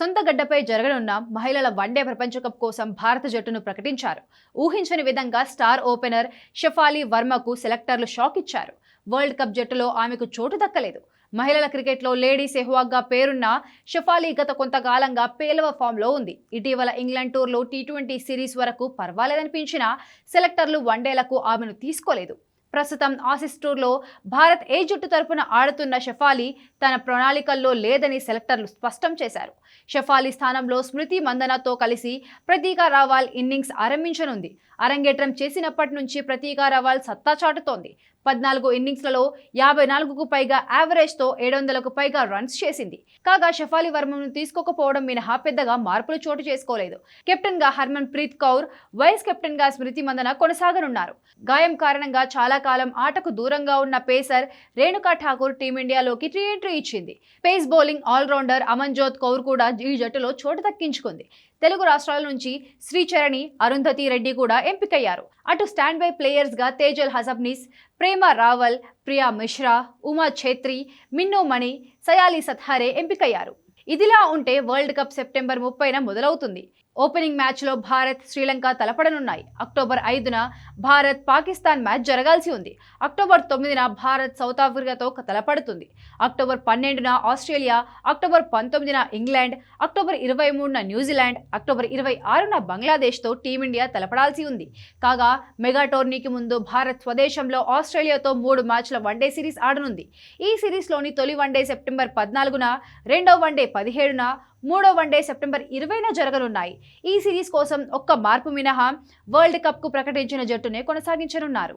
సొంత గడ్డపై జరగనున్న మహిళల వన్డే ప్రపంచ కప్ కోసం భారత జట్టును ప్రకటించారు. ఊహించని విధంగా స్టార్ ఓపెనర్ షఫాలి వర్మకు సెలెక్టర్లు షాక్ ఇచ్చారు. వరల్డ్ కప్ జట్టులో ఆమెకు చోటు దక్కలేదు. మహిళల క్రికెట్లో లేడీ సెహ్వాగ్గా పేరున్న షఫాలి గత కొంతకాలంగా పేలవ ఫామ్లో ఉంది. ఇటీవల ఇంగ్లాండ్ టూర్లో టీ ట్వంటీ సిరీస్ వరకు పర్వాలేదనిపించినా సెలెక్టర్లు వన్డేలకు ఆమెను తీసుకోలేదు. ప్రస్తుతం ఆసిస్ టూర్లో భారత్ ఏ జట్టు తరపున ఆడుతున్న షఫాలి తన ప్రణాళికల్లో లేదని సెలెక్టర్లు స్పష్టం చేశారు. షఫాలి స్థానంలో స్మృతి మందనతో కలిసి ప్రతీకా రావాల్ ఇన్నింగ్స్ ఆరంభించనుంది. అరంగేట్రం చేసినప్పటి నుంచి ప్రతీకా రావాల్ సత్తా చాటుతోంది. పద్నాలుగు ఇన్నింగ్స్లలో యాభై నాలుగుకు పైగా యావరేజ్తో ఏడు వందలకు పైగా రన్స్ చేసింది. కాగా షఫాలి వర్మను తీసుకోకపోవడం మినహా పెద్దగా మార్పులు చోటు చేసుకోలేదు. కెప్టెన్గా హర్మన్ ప్రీత్ కౌర్ వైస్ కెప్టెన్గా స్మృతి మందన కొనసాగనున్నారు. గాయం కారణంగా చాలా కాలం ఆటకు దూరంగా ఉన్న పేసర్ రేణుకా ఠాకూర్ టీమిండియాలోకి రీఎంట్రీ ఇచ్చింది. Pace bowling all rounder Amanjot Kaur కూడా ఈ జట్టులో చోటు దక్కించుకుంది. తెలుగు రాష్ట్రాల నుంచి శ్రీచరణి అరుంధతి రెడ్డి కూడా ఎంపికయ్యారు. అటు స్టాండ్ బై ప్లేయర్స్గా తేజల్ హసబ్నిస్ ప్రేమ రావల్ ప్రియా మిశ్రా ఉమా ఛేత్రి మిన్ను మణి సయాలి సత్హారే ఎంపికయ్యారు. ఇదిలా ఉంటే వరల్డ్ కప్ సెప్టెంబర్ ముప్పైన మొదలవుతుంది. ఓపెనింగ్ మ్యాచ్లో భారత్ శ్రీలంక తలపడనున్నాయి. అక్టోబర్ ఐదున భారత్ పాకిస్తాన్ మ్యాచ్ జరగాల్సి ఉంది. అక్టోబర్ తొమ్మిదిన భారత్ సౌత్ ఆఫ్రికాతో తలపడుతుంది. అక్టోబర్ పన్నెండున ఆస్ట్రేలియా అక్టోబర్ పంతొమ్మిదిన ఇంగ్లాండ్ అక్టోబర్ ఇరవై మూడున న్యూజిలాండ్ అక్టోబర్ ఇరవై ఆరున బంగ్లాదేశ్తో టీమిండియా తలపడాల్సి ఉంది. కాగా మెగా టోర్నీకి ముందు భారత్ స్వదేశంలో ఆస్ట్రేలియాతో మూడు మ్యాచ్ల వన్డే సిరీస్ ఆడనుంది. ఈ సిరీస్లోని తొలి వన్డే సెప్టెంబర్ పద్నాలుగున రెండో వన్డే పదిహేడున మూడో వన్డే సెప్టెంబర్ ఇరవైన జరగనున్నాయి. ఈ సిరీస్ కోసం ఒక్క మార్పు మినహా వరల్డ్ కప్కు ప్రకటించిన జట్టునే కొనసాగించనున్నారు.